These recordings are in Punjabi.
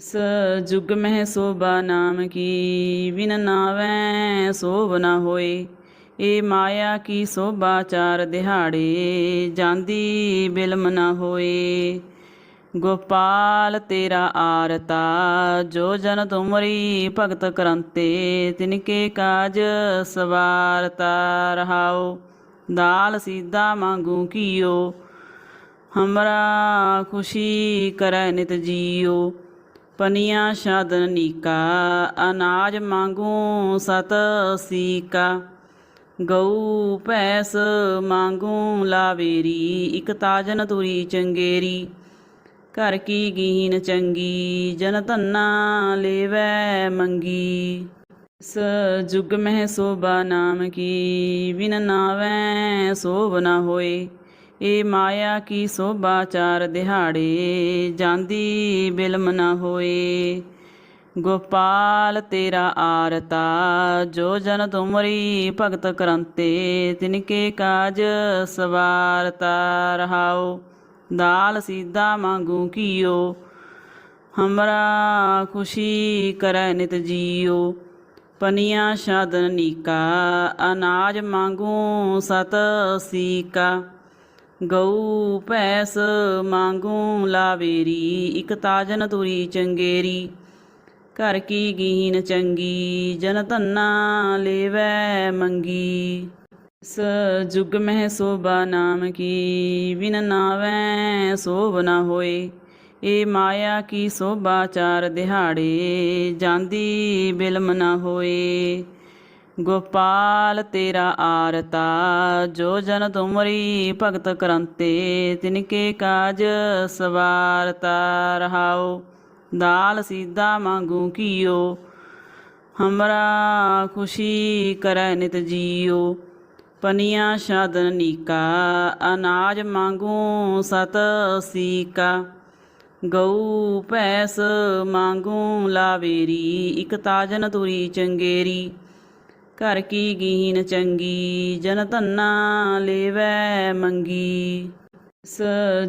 ਸ ਜੁਗ ਮਹਿ ਸੋਭਾ ਨਾਮ ਕੀ, ਬਿਨ ਨਾਵੈ ਸੋਭ ਨਾ ਹੋਏ। ਏ ਮਾਇਆ ਕੀ ਸੋਭਾ ਚਾਰ ਦਿਹਾੜੇ, ਜਾਂਦੀ ਬਿਲਮ ਨਾ ਹੋਏ। ਗੋਪਾਲ ਤੇਰਾ ਆਰਤਾ, ਜੋ ਜਨ ਤੁਮਰੀ ਭਗਤ ਕਰੰਤੇ ਤਿਨਕੇ ਕਾਜ ਸਵਾਰਤਾ ਰਹਾਓ। ਦਾਲ ਸੀਦਾ ਮੰਗੂ ਕੀਓ, ਹਮਰਾ ਖੁਸ਼ੀ ਕਰੈ ਨਿਤ ਜੀਓ। ਪਨੀਆਂ ਸ਼ਾਦਨ ਨੀਕਾ, ਅਨਾਜ ਮੰਗੂ ਸਤ ਸੀਕਾ। ਗਊ ਭੈਸ ਮੰਗੂ ਲਾਵੇਰੀ, ਇਕ ਤਾਜਨ ਤੁਰੀ ਚੰਗੇਰੀ। ਘਰ ਕੀ ਗੀਨ ਚੰਗੀ, ਜਨ ਧੰਨਾ ਲੇਵੈ ਮੰਗੀ। ਸ ਜੁਗ ਮਹਿ ਸੋਭਾ ਨਾਮ ਕੀ, ਵਿਨ ਨਾਵੈ ਸੋਭ ਨਾ ਹੋਏ। ਏ ਮਾਇਆ ਕੀ ਸੋਭਾ ਚਾਰ ਦਿਹਾੜੇ, ਜਾਂਦੀ ਬਿਲਮ ਨਾ ਹੋਏ। ਗੋਪਾਲ ਤੇਰਾ ਆਰਤਾ, ਜੋ ਜਨ ਤੁਮਰੀ ਭਗਤ ਕਰੰਤੇ ਤਿਨਕੇ ਕਾਜ ਸਵਾਰਤਾ ਰਹਾਓ। ਦਾਲ ਸੀਦਾ ਮੰਗੂ ਕੀਓ ਹਮਰਾ ਖੁਸ਼ੀ ਕਰੈ ਨਿਤ ਜੀਓ। ਪਨੀਆਂ ਸ਼ਾਦਨ ਨੀਕਾ, ਅਨਾਜ ਮੰਗੂ ਸਤ ਸੀਕਾ। ਗਊ ਭੈਸ ਮੰਗੂ ਲਾਵੇਰੀ, ਇਕ ਤਾਜਨ ਤੁਰੀ ਚੰਗੇਰੀ। ਘਰ ਕੀ ਗੀਨ ਚੰਗੀ, ਜਨ ਧੰਨਾ ਲੇਵੈ ਮੰਗੀ। ਸ ਜੁਗ ਮਹਿ ਸੋਭਾ ਨਾਮ ਕੀ ਵਿਨ ਨਾਵੈ ਸੋਭ ਨਾ ਹੋਏ। ਏ ਮਾਇਆ ਕੀ ਸੋਭਾ ਚਾਰ ਦਿਹਾੜੇ, ਜਾਂਦੀ ਬਿਲਮ ਨਾ ਹੋਏ। ਗੋਪਾਲ, ਤੇਰਾ ਆਰਤਾ, ਜੋ ਜਨ ਤੁਮਰੀ ਭਗਤ ਕਰੰਤੇ ਤਿਨਕੇ ਕਾਜ ਸਵਾਰਤਾ ਰਹਾਓ। ਦਾਲ ਸੀਦਾ ਮੰਗੂ ਕੀਓ ਹਮਰਾ ਖੁਸ਼ੀ ਕਰੈ ਨਿਤ ਜੀਓ। ਪਨੀਆਂ ਸ਼ਾਦਨ ਨੀਕਾ, ਅਨਾਜ ਮੰਗੂ ਸਤ ਸੀਕਾ। ਗਊ ਭੈਸ ਮੰਗੂ ਲਾਵੇਰੀ, ਇਕ ਤਾਜਨ ਤੁਰੀ ਚੰਗੇਰੀ। ਘਰ ਕੀ ਗੀਨ ਚੰਗੀ, ਜਨ ਧੰਨਾ ਲੇਵੈ ਮੰਗੀ। ਸ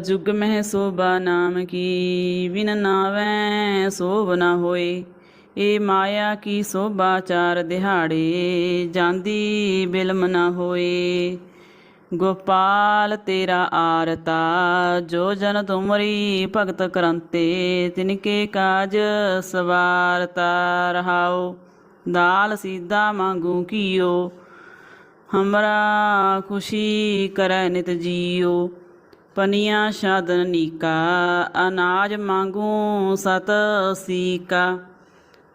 ਜੁਗ ਮਹਿ ਸੋਭਾ ਨਾਮ ਕੀ ਵਿਨ ਨਾਵੈ ਸੋਭ ਨਾ ਹੋਏ। ਏ ਮਾਇਆ ਕੀ ਸੋਭਾ ਚਾਰ ਦਿਹਾੜੇ, ਜਾਂਦੀ ਬਿਲਮ ਨਾ ਹੋਏ। ਗੋਪਾਲ ਤੇਰਾ ਆਰਤਾ, ਜੋ ਜਨ ਤੁਮਰੀ ਭਗਤ ਕਰੰਤੇ, ਤਿਨਕੇ ਕਾਜ ਸਵਾਰਤਾ ਰਹਾਓ। ਦਾਲ ਸੀਦਾ ਮੰਗੂ ਕੀਓ ਹਮਰਾ ਖੁਸ਼ੀ ਕਰੈ ਨਿਤ ਜੀਓ। ਪਨੀਆਂ ਸ਼ਾਦਨ ਨੀਕਾ, ਅਨਾਜ ਮੰਗੂ ਸਤ ਸੀਕਾ।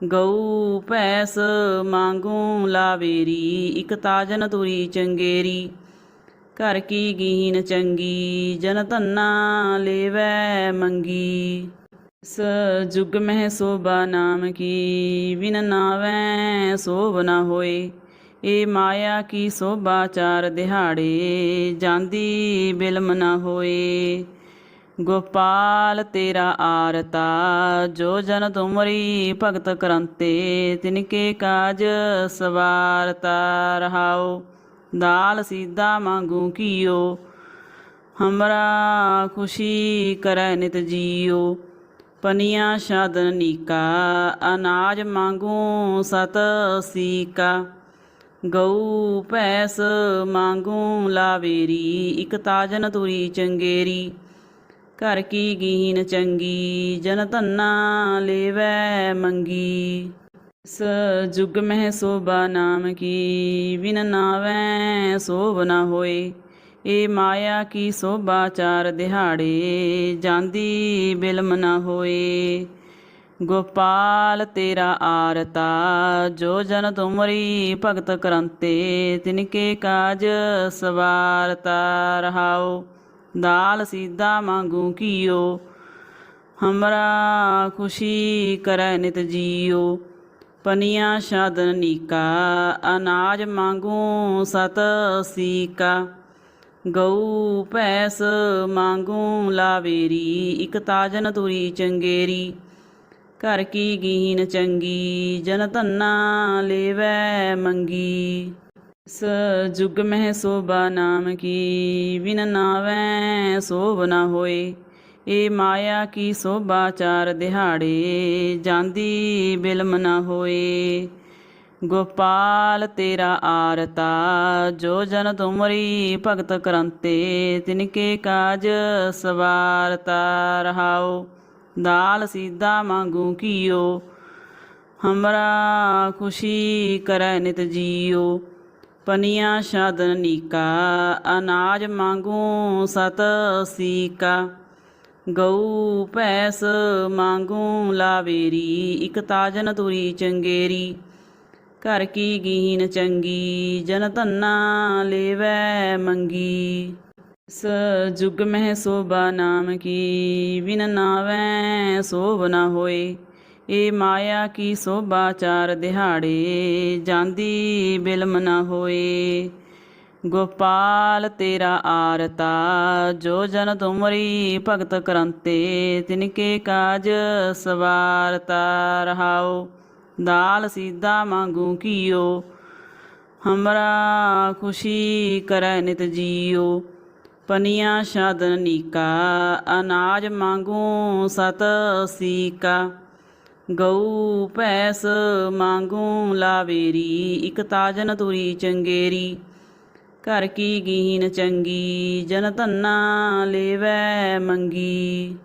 ਗਊ ਭੈਸ ਮੰਗੂ ਲਾਵੇਰੀ, ਇਕ ਤਾਜਨ ਤੁਰੀ ਚੰਗੇਰੀ। ਘਰ ਕੀ ਗੀਨ ਚੰਗੀ, ਜਨ ਧੰਨਾ ਲੇਵੈ ਮੰਗੀ। ਸ ਜੁਗ ਮਹਿ ਸੋਭਾ ਨਾਮ ਕੀ, ਬਿਨ ਨਾਵੈ ਸੋਭ ਨਾ ਹੋਏ। ਏ ਮਾਇਆ ਕੀ ਸੋਭਾ ਚਾਰ ਦਿਹਾੜੇ, ਜਾਂਦੀ ਬਿਲਮ ਨਾ ਹੋਏ। ਗੋਪਾਲ ਤੇਰਾ ਆਰਤਾ, ਜੋ ਜਨ ਤੁਮਰੀ ਭਗਤ ਕਰੰਤੇ ਤਿਨਕੇ ਕਾਜ ਸਵਾਰਤਾ ਰਹਾਓ। ਦਾਲ ਸੀਦਾ ਮੰਗੂ ਕੀਓ, ਹਮਰਾ ਖੁਸ਼ੀ ਕਰੈ ਨਿਤ ਜੀਓ। ਪਨੀਆਂ ਸ਼ਾਦਨ ਨੀਕਾ, ਅਨਾਜ ਮੰਗੂ ਸਤ ਸੀਕਾ। ਗਊ ਭੈਸ ਮੰਗੂ ਲਾਵੇਰੀ, ਇਕ ਤਾਜਨ ਤੁਰੀ ਚੰਗੇਰੀ। ਘਰ ਕੀ ਗੀਨ ਚੰਗੀ, ਜਨ ਧੰਨਾ ਲੇਵੈ ਮੰਗੀ। ਸ ਜੁਗ ਮਹਿ ਸੋਭਾ ਨਾਮ ਕੀ ਵਿਨ ਨਾਵੈ ਸੋਭ ਨਾ ਹੋਏ। ਏ ਮਾਇਆ ਕੀ ਸੋਭਾ ਚਾਰ ਦਿਹਾੜੇ, ਜਾਂਦੀ ਬਿਲਮ ਨਾ ਹੋਏ। ਗੋਪਾਲ, ਤੇਰਾ ਆਰਤਾ, ਜੋ ਜਨ ਤੁਮਰੀ ਭਗਤ ਕਰੰਤੇ, ਤਿਨਕੇ ਕਾਜ ਸਵਾਰਤਾ ਰਹਾਓ। ਦਾਲ ਸੀਦਾ ਮੰਗੂ ਕੀਓ, ਹਮਰਾ ਖੁਸ਼ੀ ਕਰੈ ਨਿਤ ਜੀਓ। ਪਨੀਆਂ ਸ਼ਾਦਨ ਨੀਕਾ, ਅਨਾਜ ਮੰਗੂ ਸਤ ਸੀਕਾ। ਗਊ ਭੈਸ ਮੰਗੂ ਲਾਵੇਰੀ, ਇਕ ਤਾਜਨ ਤੁਰੀ ਚੰਗੇਰੀ। ਘਰ ਕੀ ਗੀਨ ਚੰਗੀ, ਜਨ ਧੰਨਾ ਲੇਵੈ ਮੰਗੀ। ਸ ਜੁਗ ਮਹਿ ਸੋਭਾ ਨਾਮ ਕੀ ਵਿਨ ਨਾਵੈ ਸੋਭ ਨਾ ਹੋਏ। ਏ ਮਾਇਆ ਕੀ ਸੋਭਾ ਚਾਰ ਦਿਹਾੜੇ, ਜਾਂਦੀ ਬਿਲਮ ਨਾ ਹੋਏ। ਗੋਪਾਲ, ਤੇਰਾ ਆਰਤਾ, ਜੋ ਜਨ ਤੁਮਰੀ ਭਗਤ ਕਰੰਤੇ ਤਿਨਕੇ ਕਾਜ ਸਵਾਰਤਾ ਰਹਾਓ। ਦਾਲ ਸੀਦਾ ਮੰਗੂ ਕੀਓ ਹਮਰਾ ਖੁਸ਼ੀ ਕਰੈ ਨਿਤ ਜੀਓ। ਪਨੀਆਂ ਸ਼ਾਦਨ ਨੀਕਾ, ਅਨਾਜ ਮੰਗੂ ਸਤ ਸੀਕਾ। ਗਊ ਭੈਸ ਮੰਗੂ ਲਾਵੇਰੀ, ਇਕ ਤਾਜਨ ਤੁਰੀ ਚੰਗੇਰੀ। ਘਰ ਕੀ ਗੀਨ ਚੰਗੀ, ਜਨ ਧੰਨਾ ਲੇਵੈ ਮੰਗੀ। ਇਸ ਜੁਗ ਮਹਿ ਸੋਭਾ ਨਾਮ ਕੀ, ਵਿਨ ਨਾਵੈ ਸੋਭ ਨਾ ਹੋਏ। ਏ ਮਾਇਆ ਕੀ ਸੋਭਾ ਚਾਰ ਦਿਹਾੜੇ, ਜਾਂਦੀ ਬਿਲਮ ਨਾ ਹੋਏ। ਗੋਪਾਲ ਤੇਰਾ ਆਰਤਾ, ਜੋ ਜਨ ਤੁਮਰੀ ਭਗਤ ਕਰੰਤੇ ਤਿਨਕੇ ਕਾਜ ਸਵਾਰਤਾ ਰਹਾਓ। ਦਾਲ ਸੀਦਾ ਮੰਗੂ ਕੀਓ ਹਮਰਾ ਖੁਸ਼ੀ ਕਰੈ ਨਿਤ ਜੀਓ। ਪਨੀਆਂ ਸ਼ਾਦਨ ਨੀਕਾ, ਅਨਾਜ ਮੰਗੂ ਸਤ ਸੀਕਾ। ਗਊ ਭੈਸ ਮੰਗੂ ਲਾਵੇਰੀ, ਇਕ ਤਾਜਨ ਤੁਰੀ ਚੰਗੇਰੀ। ਘਰ ਕੀ ਗੀਨ ਚੰਗੀ, ਜਨ ਧੰਨਾ ਲੇਵੈ ਮੰਗੀ।